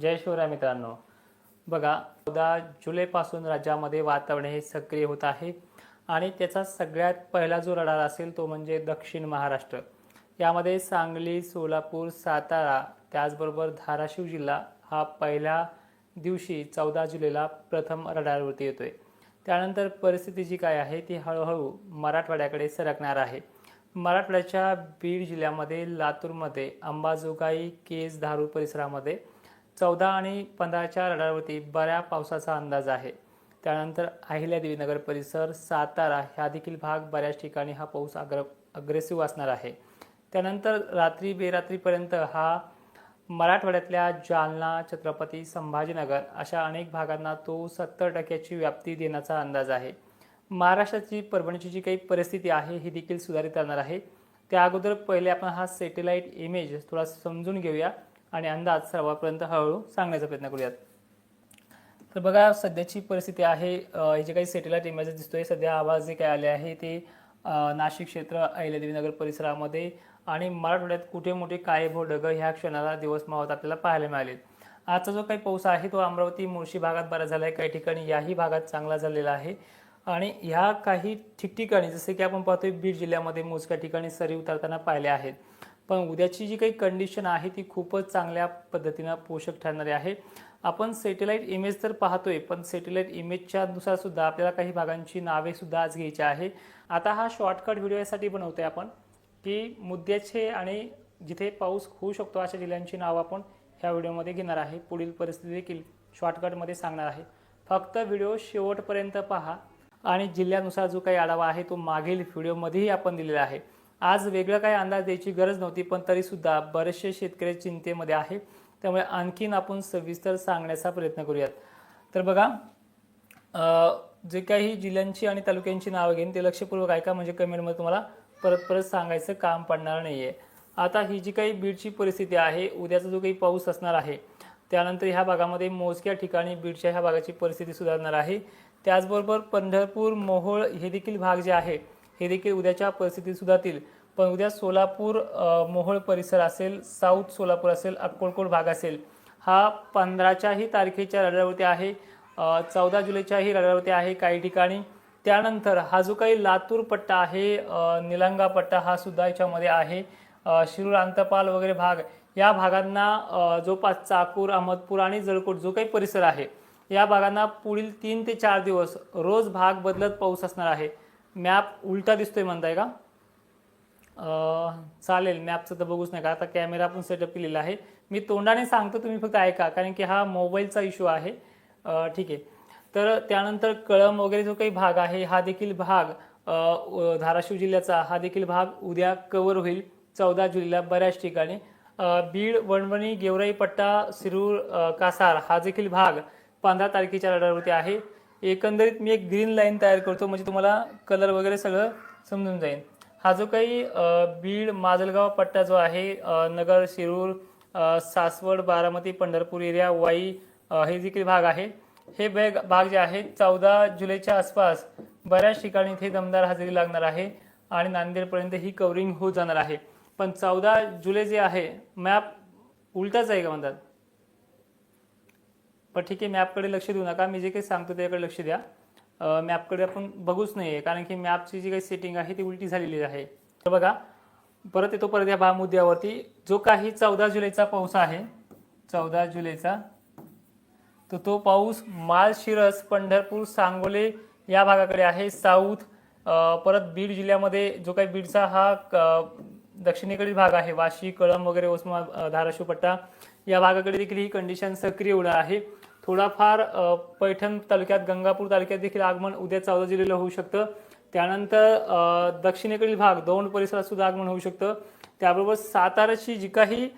जय शिवराय मित्रांनो. बघा चौदा जुलैपासून राज्यामध्ये वातावरण हे सक्रिय होत आहे आणि त्याचा सगळ्यात पहिला जो रडार असेल तो म्हणजे दक्षिण महाराष्ट्र. यामध्ये सांगली सोलापूर सातारा त्याचबरोबर धाराशिव जिल्हा हा पहिल्या दिवशी चौदा जुलैला प्रथम रडारवरती येतोय. त्यानंतर परिस्थिती जी काय आहे ती हळूहळू मराठवाड्याकडे सरकणार आहे. मराठवाड्याच्या बीड जिल्ह्यामध्ये लातूरमध्ये अंबाजोगाई केस धारूर परिसरामध्ये चौदा आणि पंधराच्या रडारवरती बऱ्या पावसाचा अंदाज आहे. त्यानंतर अहिल्यादेवी नगर परिसर सातारा ह्या देखील भाग बऱ्याच ठिकाणी हा पाऊस अग्र अग्रेसिव्ह असणार आहे. त्यानंतर रात्री बेरात्रीपर्यंत हा मराठवाड्यातल्या जालना छत्रपती संभाजीनगर अशा अनेक भागांना तो सत्तर टक्क्याची व्याप्ती देण्याचा अंदाज आहे. महाराष्ट्राची परभणीची जी काही परिस्थिती आहे ही देखील सुधारित राहणार आहे. त्या अगोदर पहिले आपण हा सॅटेलाईट इमेज थोडा समजून घेऊया. आणि अंदाज सर्वांपर्यंत हळूहळू सांगण्याचा प्रयत्न करूयात. तर बघा सध्याची परिस्थिती आहे हे जे काही सॅटेलाइट इमेज दिसतोय सध्या आवाज जे काय आले आहे ते नाशिक क्षेत्र अहिल्यादेवी नगर परिसरामध्ये आणि मराठवाड्यात कुठे मोठे काळेभो ढग ह्या क्षणाला दिवस मावत आपल्याला पाहायला मिळाले आजचा जो काही पाऊस आहे तो अमरावती मुळशी भागात बरा झाला आहे काही ठिकाणी याही भागात चांगला झालेला आहे. आणि ह्या काही ठिकठिकाणी जसे की आपण पाहतोय बीड जिल्ह्यामध्ये मोजक्या ठिकाणी सरी उतरताना पाहिले आहेत. पण उद्याची जी काही कंडिशन आहे ती खूपच चांगल्या पद्धतीनं पोषक ठरणारी आहे. आपण सॅटेलाईट इमेज तर पाहतोय पण सॅटेलाईट इमेजच्या नुसार सुद्धा आपल्याला काही भागांची नावे सुद्धा आज घ्यायची आहे. आता हा शॉर्टकट व्हिडिओ यासाठी बनवतोय आपण की मुद्द्याचे आणि जिथे पाऊस होऊ शकतो अशा जिल्ह्यांची नावं आपण ह्या व्हिडिओमध्ये घेणार आहे. पुढील परिस्थिती देखील शॉर्टकटमध्ये सांगणार आहे. फक्त व्हिडिओ शेवटपर्यंत पहा आणि जिल्ह्यानुसार जो काही आढावा आहे तो मागील व्हिडिओमध्येही आपण दिलेला आहे. आज वेगळं काही अंदाज द्यायची गरज नव्हती पण तरीसुद्धा बरेचसे शेतकरी चिंतेमध्ये आहे. त्यामुळे आणखीन आपण सविस्तर सांगण्याचा प्रयत्न करूयात. तर बघा जे काही जिल्ह्यांची आणि तालुक्यांची नावं घेईन ते लक्षपूर्वक ऐका म्हणजे कमेंटमध्ये तुम्हाला परत परत सांगायचं काम पडणार नाही आहे आता ही जी काही बीडची परिस्थिती आहे उद्याचा जो काही पाऊस असणार आहे त्यानंतर ह्या भागामध्ये मोजक्या ठिकाणी बीडच्या ह्या भागाची परिस्थिती सुधारणार आहे. त्याचबरोबर पंढरपूर मोहोळ हे देखील भाग जे आहे हे देखील उद्याच्या परिस्थितीत सुधारतील. पण उद्या सोलापूर मोहोळ परिसर असेल साऊथ सोलापूर असेल अक्कोळकोट भाग असेल हा पंधराच्याही तारखेच्या रडारवरती आहे चौदा जुलैच्याही रडारवरती आहे काही ठिकाणी. त्यानंतर हा जो काही लातूर पट्टा आहे निलंगा पट्टा हा सुद्धा याच्यामध्ये आहे. शिरूर अंतपाल वगैरे भाग या भागांना जवळपास चाकूर अहमदपूर आणि जळकोट जो काही परिसर आहे या भागांना पुढील तीन ते चार दिवस रोज भाग बदलत पाऊस असणार आहे. मॅप उलटा दिसतोय म्हणताय का? चालेल मॅपचं तर बघूच नका. आता कॅमेरा पण सेटअप केलेला आहे. मी तोंडाने सांगतो तुम्ही फक्त ऐका कारण की हा मोबाईलचा इश्यू आहे. ठीक आहे. तर त्यानंतर कळम वगैरे जो काही भाग आहे हा देखील भाग धाराशिव जिल्ह्याचा हा देखील भाग उद्या कवर होईल चौदा जुलैला बऱ्याच ठिकाणी. बीड वणवणी गेवराई पट्टा सिरूर कासार हा देखील भाग पंधरा तारखेच्या रडारवरती आहे. एकंदरीत मी एक ग्रीन लाईन तयार करतो म्हणजे तुम्हाला कलर वगैरे सगळं समजून जाईल. हा जो काही बीड माजलगाव पट्टा जो आहे नगर शिरूर सासवड बारामती पंढरपूर एरिया वाई हे जे काही भाग आहे. हे बॅग भाग जे आहे चौदा जुलैच्या आसपास बऱ्याच ठिकाणी इथे दमदार हजेरी लागणार आहे आणि नांदेडपर्यंत ही कवरिंग होत जाणार आहे. पण चौदा जुलै जे आहे मॅप उलटाच आहे का म्हणतात? पण ठीक आहे मॅपकडे लक्ष देऊ नका. मी जे काही सांगतो त्याकडे लक्ष द्या. मॅपकडे आपण बघूच नाही आहे कारण की मॅपची जी काही सेटिंग आहे ती उलटी झालेली आहे. तर बघा परत येतो परत या भा मुद्द्यावरती. जो काही चौदा जुलैचा पाऊस आहे चौदा जुलैचा तर तो पाऊस माळशिरस पंढरपूर सांगोले या भागाकडे आहे. साऊथ परत बीड जिल्ह्यामध्ये जो काही बीडचा हा क- दक्षिणेकडील भाग आहे. वाशी कळंब वगैरे उस्मा धाराशिव पट्टा या भागाकडे देखील ही कंडिशन सक्रिय होणार आहे. थोडाफार पैठण तालुक्यात गंगापूर तालुक्यात देखील आगमन उद्या चौदा जुलैला होऊ शकतं. त्यानंतर दक्षिणेकडील भाग दौंड परिसरात सुद्धा आगमन होऊ शकतं. त्याबरोबर साताराची जी काही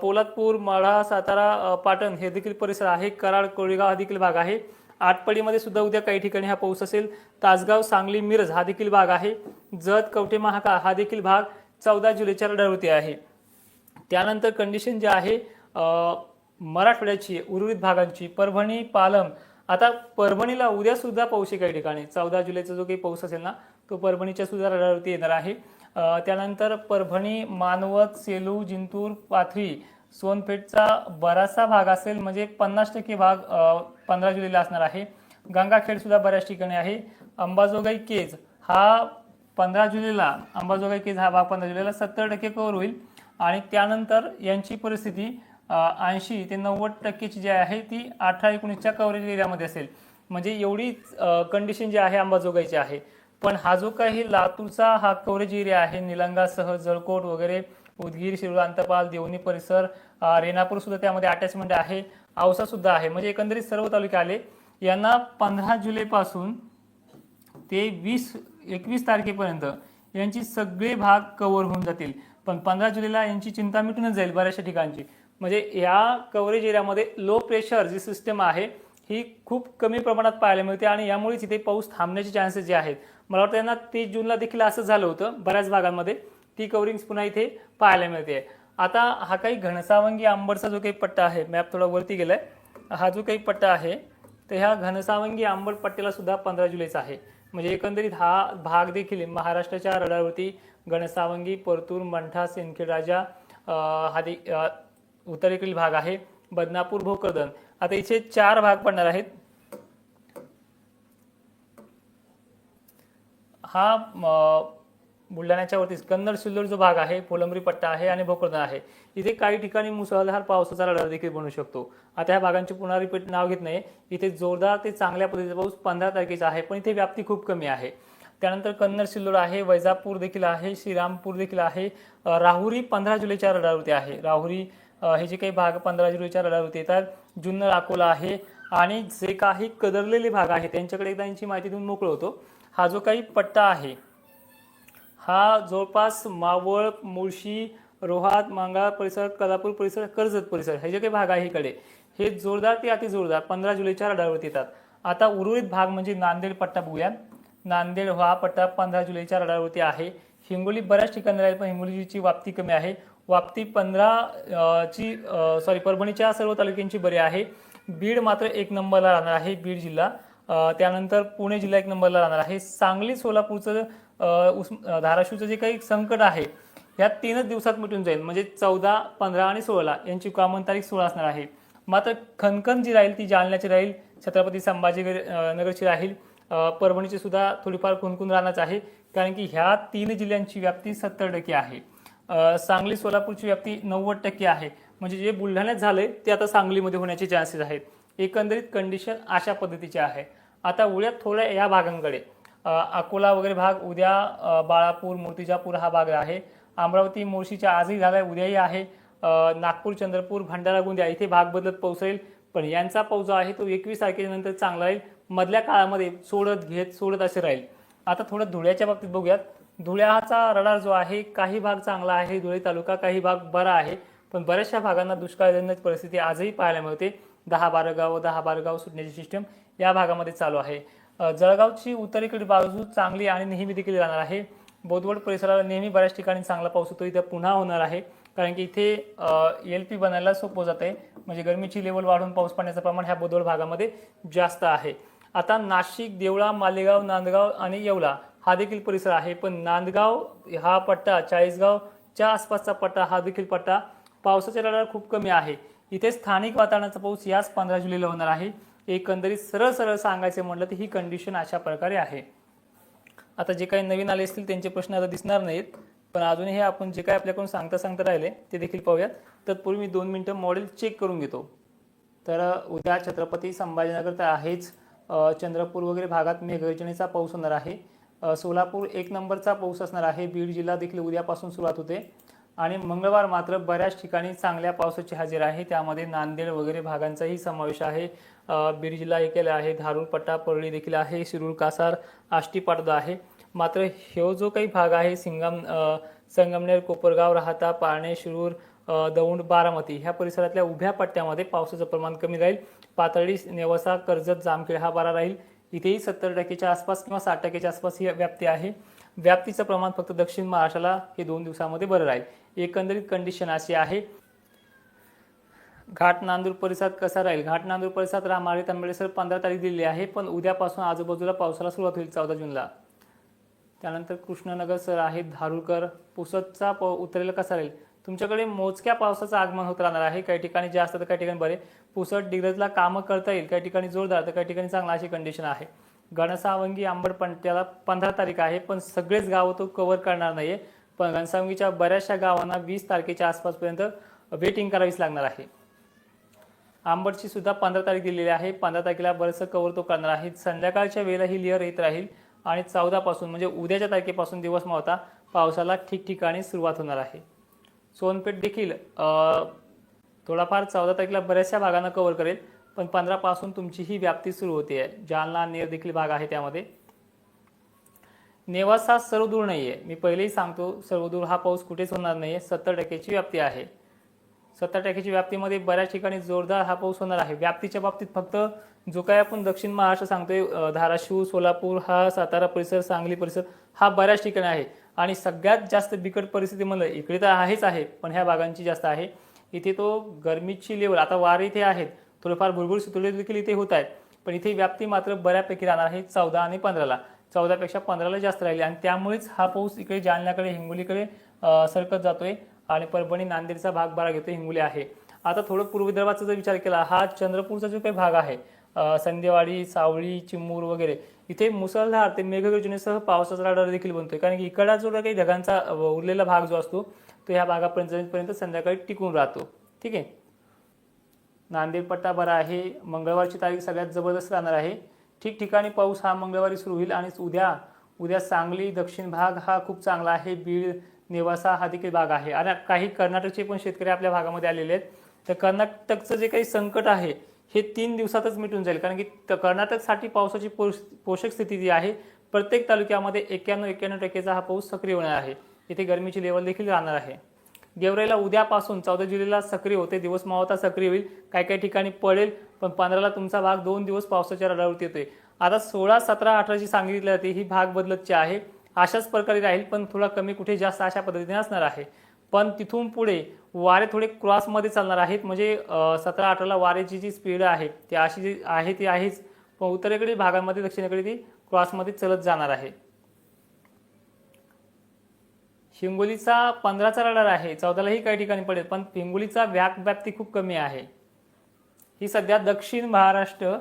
पोलादपूर माढा सातारा पाटण हे देखील परिसर आहे. कराड कोळीगाव हा देखील भाग आहे. आटपाडीमध्ये सुद्धा उद्या काही ठिकाणी हा पाऊस असेल. तासगाव सांगली मिरज हा देखील भाग आहे. जत कवठे महाका हा देखील भाग चौदा जुलैच्या रडावरती आहे. त्यानंतर कंडिशन जे आहे मराठवाड्याची उर्वरित भागांची परभणी पालम आता परभणीला उद्या सुद्धा पाऊस आहे काही ठिकाणी. चौदा जुलैचा जो काही पाऊस असेल ना तो परभणीच्या सुद्धा रडावरती येणार आहे. त्यानंतर परभणी मानवत सेलू जिंतूर पाथरी सोनपेठचा बराचसा भाग असेल म्हणजे पन्नास टक्के भाग पंधरा जुलैला असणार आहे. गंगाखेड सुद्धा बऱ्याच ठिकाणी आहे. अंबाजोगाई केज हा पंधरा जुलैला अंबाजोगाई केज हा भाग पंधरा जुलैला सत्तर टक्के कव्हर होईल. आणि त्यानंतर यांची परिस्थिती ऐंशी ते नव्वद टक्केची जी आहे ती अठरा एकोणीसच्या कव्हरेज एरियामध्ये असेल. म्हणजे एवढी कंडिशन जी आहे अंबाजोगाईची आहे. पण हा जो काही लातूरचा हा कव्हरेज एरिया आहे निलंगासह जळकोट वगैरे उदगीर शिरूर अंतपाल देवणी परिसर रेणापूर सुद्धा त्यामध्ये अटॅचमेंट आहे. औसा सुद्धा आहे. म्हणजे एकंदरीत सर्व तालुके आले. यांना पंधरा जुलैपासून ते वीस एकवीस तारखेपर्यंत यांची सगळे भाग कव्हर होऊन जातील. पण पंधरा जुलैला यांची चिंता मिटूनच जाईल बऱ्याचशा ठिकाणची. म्हणजे या कव्हरेज एरियामध्ये लो प्रेशर जी सिस्टम आहे ही खूप कमी प्रमाणात पाहायला मिळते आणि यामुळेच इथे पाऊस थांबण्याचे चान्सेस जे आहेत. मला वाटतं यांना तीस जूनला देखील असं झालं होतं बऱ्याच भागांमध्ये. ती कव्हरिंग पुन्हा इथे पाहायला मिळते. आता हा काही घनसावंगी आंबटचा जो काही पट्टा आहे मॅप थोडा वरती गेलाय. हा जो काही पट्टा आहे तर ह्या घनसावंगी आंबट पट्ट्याला सुद्धा पंधरा जुलैचा आहे. म्हणजे एकंदरीत हा भाग देखील महाराष्ट्राच्या रडारवरती घनसावंगी परतूर मंठा सिंदखेड राजा अं, हा दे उत्तरेकडील भाग आहे. बदनापूर भोकरदन. आता इथे चार भाग पडणार आहेत. हा बुलढाण्याच्या वरतीच कन्नड सिल्लोड जो भाग आहे पोलंबरी पट्टा आहे आणि भोकरदन आहे. इथे काही ठिकाणी मुसळधार पावसाचा रडार देखील बनू शकतो. आता ह्या भागांची पुन्हा रिपीट नाव घेत नाही. इथे जोरदार ते चांगल्या पद्धतीचा पाऊस पंधरा तारखेचा आहे पण इथे व्याप्ती खूप कमी आहे. त्यानंतर कन्नड सिल्लोड आहे वैजापूर देखील आहे श्रीरामपूर देखील आहे. राहुरी पंधरा जुलैच्या रडारवरती आहे. राहुरी हे जे काही भाग पंधरा जुलैच्या होते येतात जुन्नर अकोला आहे आणि जे काही कदरलेले भाग आहेत त्यांच्याकडे एकदा यांची माहिती देऊन मोकळं होतो. हा जो काही पट्टा आहे हा जवळपास मावळ मुळशी रोहात मांगाळ परिसर कोल्हापूर परिसर कर्जत परिसर हे जे काही भाग आहे इकडे हे जोरदार ते अति जोरदार पंधरा जुलैच्या रडारवरती येतात. आता उर्वरित भाग म्हणजे नांदेड पट्टा बघूया. नांदेड हा पट्टा पंधरा जुलैच्या रडारवरती आहे. हिंगोली बऱ्याच ठिकाणी राहील पण हिंगोलीची व्याप्ती कमी आहे. वापती पंधरा ची सॉरी परभणीच्या सर्व तालुक्यांची बरी आहे. बीड मात्र एक नंबरला राहणार आहे बीड जिल्हा. त्यानंतर पुणे जिल्हा एक नंबरला राहणार आहे. सांगली सोलापूरचं उस धाराशिवचं जे काही संकट आहे ह्या तीनच दिवसात मिटून जाईल. म्हणजे चौदा पंधरा आणि सोळा यांची कॉमन तारीख सोळा असणार आहे. मात्र खनखन जी राहील ती जालन्याची राहील छत्रपती संभाजी नगरची राहील. परभणीची सुद्धा थोडीफार खुनखुन राहणारच आहे. कारण की ह्या तीन जिल्ह्यांची व्याप्ती सत्तर टक्के आहे. सांगली सोलापूरची व्याप्ती नव्वद टक्के आहे. म्हणजे जे बुलढाण्यात झालंय ते आता सांगलीमध्ये होण्याचे चान्सेस आहेत. एकंदरीत कंडिशन अशा पद्धतीची आहे. आता उद्यात थोड्या या भागांकडे. अकोला वगैरे भाग उद्या बाळापूर मूर्तिजापूर हा भाग आहे. अमरावती मोर्शीच्या आजही झालाय उद्याही आहे. नागपूर चंद्रपूर भंडारा गोंदिया इथे भाग बदलत पाऊस येईल पण यांचा पाऊस जो आहे तो एकवीस तारखेनंतर चांगला राहील. मधल्या काळामध्ये सोडत घेत सोडत असे राहील. आता थोडं धुळ्याच्या बाबतीत बघूयात. धुळ्याचा रडार जो आहे काही भाग चांगला आहे धुळे तालुका काही भाग बरा आहे पण बऱ्याचशा भागांना दुष्काळजन्य परिस्थिती आजही पाहायला मिळते. दहा बारा गाव दहा बारा गाव सुटण्याची सिस्टम या भागामध्ये चालू आहे. जळगावची उत्तरेकडील बाजू चांगली आणि नेहमी देखील राहणार आहे. बोदवड परिसराला नेहमी बऱ्याच ठिकाणी चांगला पाऊस होतो. इथे पुन्हा होणार आहे. कारण की इथे एल पी बनायला सोपं जात आहे म्हणजे गरमीची लेवल वाढून पाऊस पडण्याचं प्रमाण ह्या बोदवड भागामध्ये जास्त आहे. आता नाशिक देवळा मालेगाव नांदगाव आणि येवला हा देखील परिसर आहे. पण नांदगाव हा पट्टा चाळीसगावच्या आसपासचा पट्टा हा देखील पट्टा पावसाच्या रडार खूप कमी आहे. इथे स्थानिक वातावरणाचा पाऊस याच पंधरा जुलैला होणार आहे. एकंदरीत सरळ सरळ सांगायचं म्हटलं तर ही कंडिशन अशा प्रकारे आहे. आता जे काही नवीन आले असतील त्यांचे प्रश्न आता दिसणार नाहीत. पण अजूनही आपण जे काही आपल्याकडून सांगता सांगता राहिले ते देखील पाहूयात. तत्पूर्वी मी दोन मिनटं मॉडेल चेक करून घेतो. तर उद्या छत्रपती संभाजीनगर तर आहेच. चंद्रपूर वगैरे भागात मेघगर्जनेचा पाऊस होणार आहे. सोलापूर एक नंबरचा पाऊस असणार आहे. बीड जिल्हा देखील उद्यापासून सुरुवात होते. आणि मंगळवार मात्र बऱ्याच ठिकाणी चांगल्या पावसाची हजेरी आहे. त्यामध्ये नांदेड वगैरे भागांचाही समावेश आहे. बीड जिल्हा देखील आहे. धारूर पट्टा परळी देखील आहे. शिरूर कासार आष्टी पाटदा आहे. मात्र ह्यो जो काही भाग आहे सिंगम संगमनेर कोपरगाव राहता पारणे शिरूर दौंड बारामती ह्या परिसरातल्या उभ्या पट्ट्यामध्ये पावसाचं प्रमाण कमी राहील. पातळी नेवसा कर्जत जामखेड हा बारा राहील. इथेही सत्तर टक्केच्या आसपास किंवा साठ टक्केच्या आसपास ही व्याप्ती आहे. व्याप्तीचं प्रमाण फक्त दक्षिण महाराष्ट्राला हे दोन दिवसामध्ये बरं राहील. एकंदरीत कंडिशन अशी आहे. घाट नांदूर परिसरात कसा राहील? घाट नांदूर परिसरात रामारी तांबेडेसर पंधरा तारीख दिलेली आहे पण उद्यापासून आजूबाजूला पावसाला सुरुवात होईल चौदा जूनला. त्यानंतर कृष्णनगर सर आहे धारूरकर पुसदचा प उतरेला कसा राहील? तुमच्याकडे मोजक्या पावसाचं आगमन होत राहणार आहे. काही ठिकाणी जास्त तर काही ठिकाणी बरे. पुसट डिग्रजला कामं करता येईल. काही ठिकाणी जोरदार तर काही ठिकाणी चांगला अशी कंडिशन आहे. गणसावंगी आंबट पण त्याला पंधरा तारीख आहे पण सगळेच गावं तो कव्हर करणार नाही आहे पण घनसावंगीच्या बऱ्याचशा गावांना वीस तारखेच्या आसपासपर्यंत वेटिंग करावीच लागणार आहे. आंबडची सुद्धा पंधरा तारीख दिलेली आहे. पंधरा तारखेला बरंचसं कव्हर तो करणार आहे. संध्याकाळच्या वेळेला ही लेअर येत राहील आणि चौदापासून म्हणजे उद्याच्या तारखेपासून दिवस मावता पावसाला ठिकठिकाणी सुरुवात होणार आहे. सोनपेठ देखील थोडाफार चौदा तारखेला बऱ्याचशा भागांना कव्हर करेल पण पंधरापासून तुमची ही व्याप्ती सुरू होते. आहे जालना नेर देखील भाग आहे त्यामध्ये. नेवासा सर्वदूर आहे मी पहिलेही सांगतो सर्वदूर हा पाऊस कुठेच होणार नाही आहे सत्तर टक्क्याची व्याप्ती आहे. सत्तर टक्क्याची व्याप्तीमध्ये बऱ्याच ठिकाणी जोरदार हा पाऊस होणार आहे. व्याप्तीच्या बाबतीत फक्त जो काय आपण दक्षिण महाराष्ट्र सांगतोय धाराशिव सोलापूर हा सातारा परिसर सांगली परिसर हा बऱ्याच ठिकाणी आहे. आणि सगळ्यात जास्त बिकट परिस्थिती म्हणलं इकडे तर आहेच आहे पण ह्या भागांची जास्त आहे. इथे तो गरमीची लेवल आता वार इथे आहेत थोडेफार भुरभुर सुतुळे देखील इथे होत आहेत पण इथे व्याप्ती मात्र बऱ्यापैकी राहणार आहे चौदा आणि पंधराला. चौदापेक्षा पंधराला जास्त राहिली आणि त्यामुळेच हा पाऊस इकडे जालन्याकडे हिंगोलीकडे सरकत जातोय आणि परभणी नांदेडचा भाग बरा घेतो हिंगोली आहे. आता थोडं पूर्व विदर्भाचा जर विचार केला हा चंद्रपूरचा जो काही भाग आहे संध्यावाडी संदेवाडी सावळी चिमूर वगैरे इथे मुसळधार ते मेघगर्जनेसह पावसाचा राडार देखील बनतोय. कारण की इकडचा जो काही ढगांचा उरलेला भाग जो असतो तो ह्या भागापर्यंत संध्याकाळी टिकून राहतो. ठीक आहे? नांदेड पट्टा बरा आहे. मंगळवारची तारीख सगळ्यात जबरदस्त राहणार आहे. ठिकठिकाणी पाऊस हा मंगळवारी सुरू होईल आणि उद्या उद्या सांगली दक्षिण भाग हा खूप चांगला आहे. बीड नेवासा हा देखील भाग आहे. आणि काही कर्नाटकचे पण शेतकरी आपल्या भागामध्ये आलेले आहेत. तर कर्नाटकचं जे काही संकट आहे हे तीन दिवसातच मिटून जाईल. कारण की कर्नाटकसाठी पावसाची पोष पोषक स्थिती जी आहे प्रत्येक तालुक्यामध्ये एक्क्याण्णव एक्क्याण्णव टक्केचा हा पाऊस सक्रिय होणार आहे. इथे गरमीची लेवल देखील राहणार आहे. गेवराईला उद्यापासून चौदा जुलैला सक्रिय होते. दिवस मावता सक्रिय होईल. काही काही ठिकाणी पडेल पण पंधराला तुमचा भाग दोन दिवस पावसाच्या रडावरती येतोय. आता सोळा सतरा अठराची सांगितली जाते ही भाग बदलतची आहे. अशाच प्रकारे राहील पण थोडा कमी कुठे जास्त अशा पद्धतीने असणार आहे. पण तिथून पुढे वारे थोडे क्रॉसमध्ये चालणार आहेत. म्हणजे सतरा अठराला वारेची जी स्पीड आहे ती अशी जी आहे ती आहेच. पण उत्तरेकडील भागामध्ये दक्षिणेकडे ती क्रॉसमध्ये चलत जाणार आहे. हिंगोलीचा पंधराचा रडार आहे. चौदालाही काही ठिकाणी पडेल पण हिंगोलीचा व्याप व्याप्ती खूप कमी आहे. ही सध्या दक्षिण महाराष्ट्र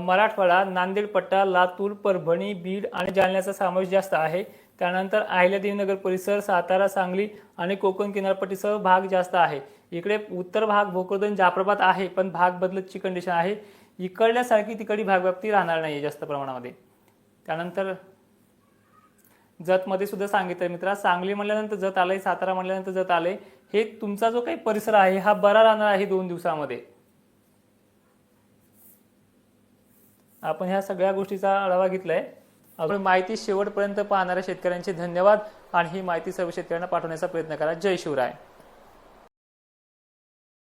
मराठवाडा नांदेड पट्टा लातूर परभणी बीड आणि जालन्याचा समावेश जास्त आहे. त्यानंतर अहिल्यादेवीनगर परिसर सातारा सांगली आणि कोकण किनारपट्टीसह भाग जास्त आहे. इकडे उत्तर भाग भोकरदन जाप्रभात आहे पण भाग बदलतची कंडिशन आहे. इकडल्यासारखी तिकडली भागव्याप्ती राहणार नाही जास्त प्रमाणामध्ये. त्यानंतर जतमध्ये सुद्धा सांगितलं मित्रा सांगली म्हणल्यानंतर जत आलंय सातारा म्हणल्यानंतर जत आलंय. हे तुमचा जो काही परिसर आहे हा बरा राहणार आहे दोन दिवसामध्ये. आपण ह्या सगळ्या गोष्टीचा आढावा घेतलाय. आपण माहिती शेवटपर्यंत पाहणाऱ्या शेतकऱ्यांचे धन्यवाद आणि ही माहिती सर्व शेतकऱ्यांना पाठवण्याचा प्रयत्न करा. जय शिवराय.